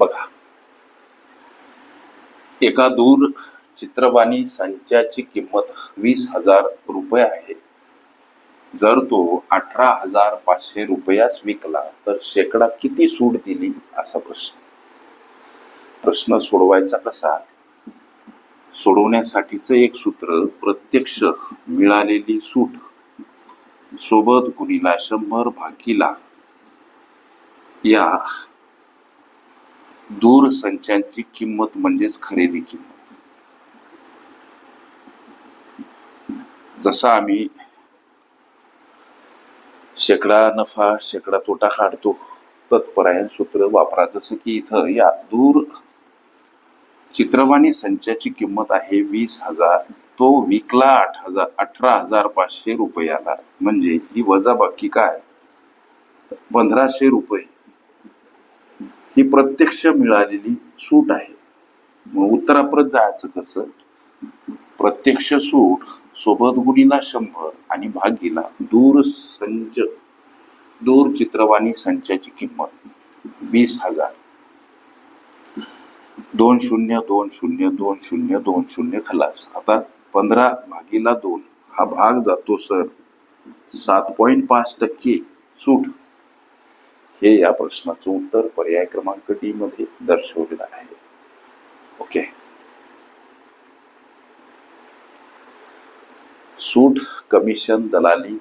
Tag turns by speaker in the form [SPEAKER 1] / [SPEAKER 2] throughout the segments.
[SPEAKER 1] बघा. एका दूर चित्रवाणी संचाची किंमत वीस हजार रुपये आहे. जर तो अठरा हजार पाचशे रुपयास विकला तर शेकडा किती सूट दिली? असा प्रश्न. प्रश्न सोडवायचा कसा? सोडवण्यासाठीच एक सूत्र प्रत्यक्ष मिळालेली सूट. सोबत गुणीला शंभर भाकीला या दूरसंचांची किंमत म्हणजेच खरेदी किंमत. जसा आम्ही शेकडा नफा शेकडा तोटा काढतो तत्परायण सूत्र वापरा. जसं की इथं या दूर चित्रवाणी संचाची किंमत आहे वीस हजार तो विकला आठ हजार अठरा हजार पाचशे रुपयाला. म्हणजे ही वजाबाकी काय? पंधराशे रुपये. ही प्रत्यक्ष मिळालेली सूट आहे. मग उत्तराप्रत जायचं कसं? प्रत्यक्ष सूट सोबत गुणीला शंभर आणि भागीला दूरसंच दूर चित्रवाणी संचाची किंमत वीस हजार. दोन शून्य दोन शून्य दोन शून्य दोन शून्य खलास. आता पंधरा भागीला दोन. हा भाग जातो सर. सात पॉईंट पाच टक्के सूट. हे या प्रश्नाचं उत्तर पर्याय क्रमांक डी मध्ये दर्शवलेलं आहे. ओके सूट कमिशन दलाली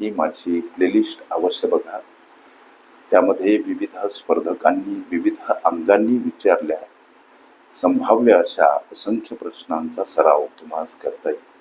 [SPEAKER 1] ही माझी प्लेलिस्ट अवश्य बघा. त्यामध्ये विविध स्पर्धकांनी विविध अंगांनी विचारल्या. संभाव्य अशा असंख्य प्रश्नांचा सराव तुम्हाला करता येईल.